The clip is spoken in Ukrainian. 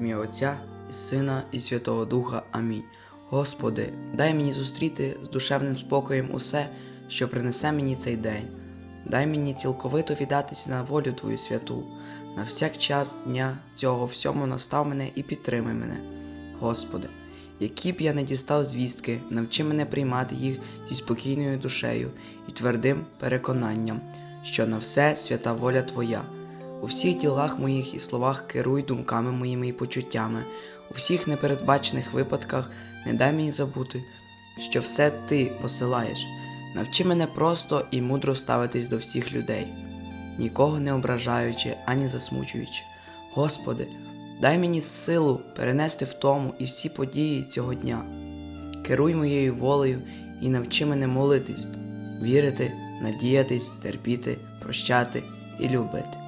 ім'я Отця і Сина і Святого Духа. Амінь. Господи, дай мені зустріти з душевним спокоєм усе, що принесе мені цей день. Дай мені цілковито віддатися на волю Твою святу, на всяк час дня цього всьому настав мене і підтримай мене. Господи, які б я не дістав звістки, навчи мене приймати їх зі спокійною душею і твердим переконанням, що на все свята воля Твоя. У всіх ділах моїх і словах керуй думками моїми і почуттями, у всіх непередбачених випадках не дай мені забути, що все ти посилаєш. Навчи мене просто і мудро ставитись до всіх людей, нікого не ображаючи ані засмучуючи. Господи, дай мені силу перенести втому і всі події цього дня. Керуй моєю волею і навчи мене молитись, вірити, надіятись, терпіти, прощати і любити.